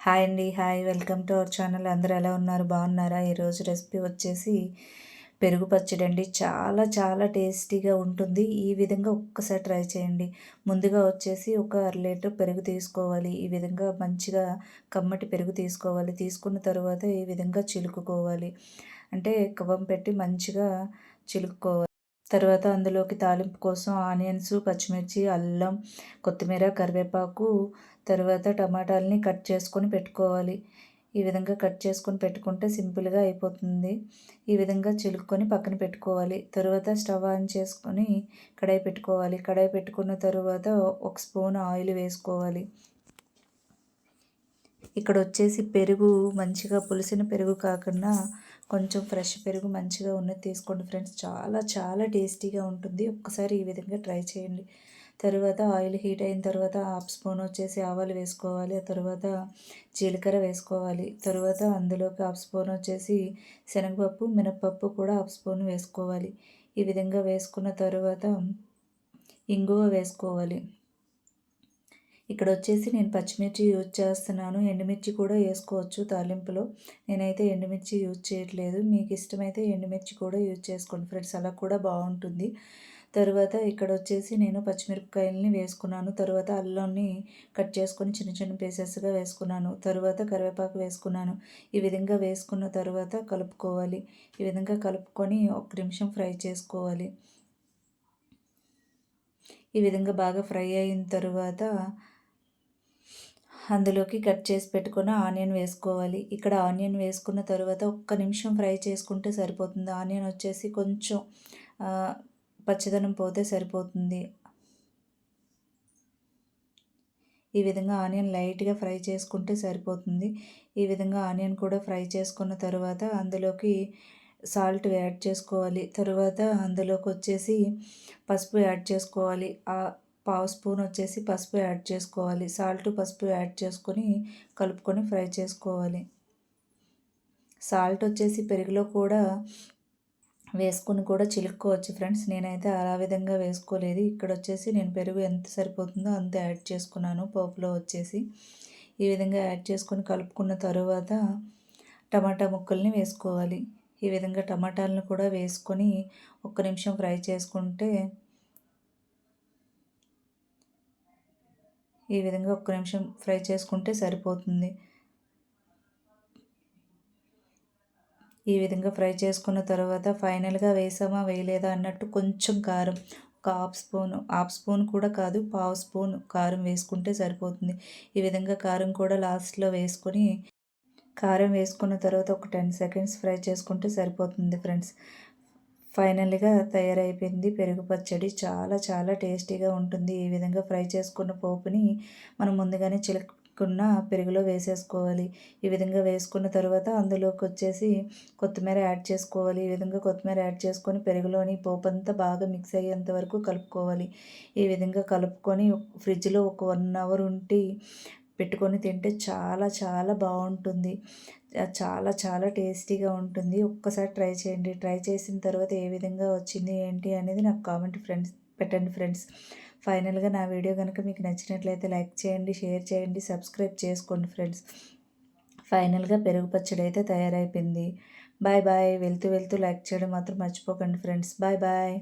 Hi అండి hi. Welcome to our channel. అందరూ ఎలా ఉన్నారు? బాగున్నారా? ఈరోజు రెసిపీ వచ్చేసి పెరుగు పచ్చడి అండి. చాలా చాలా టేస్టీగా ఉంటుంది. ఈ విధంగా ఒక్కసారి ట్రై చేయండి. ముందుగా వచ్చేసి ఒక అర లీటర్ పెరుగు తీసుకోవాలి. ఈ విధంగా మంచిగా కమ్మటి పెరుగు తీసుకోవాలి. తీసుకున్న తర్వాత ఈ విధంగా చిలుకుకోవాలి. అంటే కవ్వం పెట్టి మంచిగా చిలుక్కోవాలి. తర్వాత అందులోకి తాలింపు కోసం ఆనియన్స్ పచ్చిమిర్చి అల్లం కొత్తిమీర కరివేపాకు తర్వాత టమాటాలని కట్ చేసుకొని పెట్టుకోవాలి. ఈ విధంగా కట్ చేసుకొని పెట్టుకుంటే సింపుల్గా అయిపోతుంది. ఈ విధంగా చిలుక్కొని పక్కన పెట్టుకోవాలి. తర్వాత స్టవ్ ఆన్ చేసుకొని కడాయి పెట్టుకోవాలి. కడాయి పెట్టుకున్న తర్వాత ఒక స్పూన్ ఆయిల్ వేసుకోవాలి. ఇక్కడ వచ్చేసి పెరుగు మంచిగా పులిసిన పెరుగు కాకుండా కొంచెం ఫ్రెష్ పెరుగు మంచిగా ఉన్నది తీసుకోండి ఫ్రెండ్స్. చాలా చాలా టేస్టీగా ఉంటుంది. ఒక్కసారి ఈ విధంగా ట్రై చేయండి. తర్వాత ఆయిల్ హీట్ అయిన తర్వాత హాఫ్ స్పూన్ వచ్చేసి ఆవాలు వేసుకోవాలి ఆ తర్వాత జీలకర్ర వేసుకోవాలి తర్వాత అందులోకి హాఫ్ స్పూన్ వచ్చేసి శనగపప్పు మినపప్పు కూడా హాఫ్ స్పూన్ వేసుకోవాలి. ఈ విధంగా వేసుకున్న తర్వాత ఇంగువ వేసుకోవాలి. ఇక్కడ వచ్చేసి నేను పచ్చిమిర్చి యూజ్ చేస్తున్నాను ఎండుమిర్చి కూడా వేసుకోవచ్చు తాలింపులో. నేనైతే ఎండుమిర్చి యూజ్ చేయట్లేదు మీకు ఇష్టమైతే ఎండుమిర్చి కూడా యూజ్ చేసుకోండి ఫ్రెండ్స్ అలా కూడా బాగుంటుంది. తర్వాత ఇక్కడ వచ్చేసి నేను పచ్చిమిరపకాయలని వేసుకున్నాను. తర్వాత అల్లంని కట్ చేసుకొని చిన్న చిన్న పీసెస్గా వేసుకున్నాను. తర్వాత కరివేపాకు వేసుకున్నాను. ఈ విధంగా వేసుకున్న తర్వాత కలుపుకోవాలి. ఈ విధంగా కలుపుకొని ఒక నిమిషం ఫ్రై చేసుకోవాలి. ఈ విధంగా బాగా ఫ్రై అయిన తర్వాత అందులోకి కట్ చేసి పెట్టుకున్న ఆనియన్ వేసుకోవాలి. ఇక్కడ ఆనియన్ వేసుకున్న తర్వాత ఒక్క నిమిషం ఫ్రై చేసుకుంటే సరిపోతుంది. ఆనియన్ వచ్చేసి కొంచెం పచ్చదనం పోతే సరిపోతుంది. ఈ విధంగా ఆనియన్ లైట్గా ఫ్రై చేసుకుంటే సరిపోతుంది. ఈ విధంగా ఆనియన్ కూడా ఫ్రై చేసుకున్న తర్వాత అందులోకి సాల్ట్ యాడ్ చేసుకోవాలి. తర్వాత అందులోకి వచ్చేసి పసుపు యాడ్ చేసుకోవాలి. ఆ పావు స్పూన్ వచ్చేసి పసుపు యాడ్ చేసుకోవాలి. సాల్ట్ పసుపు యాడ్ చేసుకొని కలుపుకొని ఫ్రై చేసుకోవాలి. సాల్ట్ వచ్చేసి పెరుగులో కూడా వేసుకొని కూడా చిలుక్కోవచ్చు ఫ్రెండ్స్. నేనైతే అలా విధంగా వేసుకోలేదు. ఇక్కడ వచ్చేసి నేను పెరుగు ఎంత సరిపోతుందో అంత యాడ్ చేసుకున్నాను. పోపులో వచ్చేసి ఈ విధంగా యాడ్ చేసుకొని కలుపుకున్న తరువాత టమాటా ముక్కల్ని వేసుకోవాలి. ఈ విధంగా టమాటాలను కూడా వేసుకొని ఒక్క నిమిషం ఫ్రై చేసుకుంటే ఈ విధంగా ఒక్క నిమిషం ఫ్రై చేసుకుంటే సరిపోతుంది. ఈ విధంగా ఫ్రై చేసుకున్న తర్వాత ఫైనల్గా వేసామా వేయలేదా అన్నట్టు కొంచెం కారం ఒక హాఫ్ స్పూన్ హాఫ్ స్పూన్ కూడా కాదు పావు స్పూన్ కారం వేసుకుంటే సరిపోతుంది. ఈ విధంగా కారం కూడా లాస్ట్లో వేసుకొని కారం వేసుకున్న తర్వాత ఒక టెన్ సెకండ్స్ ఫ్రై చేసుకుంటే సరిపోతుంది ఫ్రెండ్స్. ఫైనల్గా తయారైపోయింది పెరుగు పచ్చడి. చాలా చాలా టేస్టీగా ఉంటుంది ఈ విధంగా ఫ్రై చేసుకున్న పోపుని. మనం ముందుగానే పెట్టుకున్న పెరుగులో వేసేసుకోవాలి. ఈ విధంగా వేసుకున్న తర్వాత అందులోకి వచ్చేసి కొత్తిమీర యాడ్ చేసుకోవాలి. ఈ విధంగా కొత్తిమీర యాడ్ చేసుకొని పెరుగులోని పోపు అంతా బాగా మిక్స్ అయ్యేంత వరకు కలుపుకోవాలి. ఈ విధంగా కలుపుకొని ఫ్రిడ్జ్లో ఒక వన్ అవర్ ఉండి పెట్టుకొని తింటే చాలా చాలా బాగుంటుంది. చాలా చాలా టేస్టీగా ఉంటుంది. ఒక్కసారి ట్రై చేయండి. ట్రై చేసిన తర్వాత ఏ విధంగా వచ్చింది ఏంటి అనేది నాకు కామెంట్ ఫ్రెండ్స్ పెట్టండి ఫ్రెండ్స్. ఫైనల్గా నా వీడియో కనుక మీకు నచ్చినట్లయితే లైక్ చేయండి షేర్ చేయండి సబ్స్క్రైబ్ చేసుకోండి ఫ్రెండ్స్. ఫైనల్గా పెరుగు పచ్చడి అయితే తయారైపోయింది. Bye bye. వెళ్తూ వెళ్తూ లైక్ చేయడం మాత్రం మర్చిపోకండి ఫ్రెండ్స్. Bye bye.